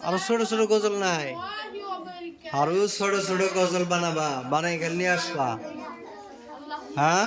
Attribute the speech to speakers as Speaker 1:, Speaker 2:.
Speaker 1: আরও ছোট ছোট গজল নাই। আরও ছোট ছোট গজল বানাবা বানাই গেলে আসবা। হ্যাঁ?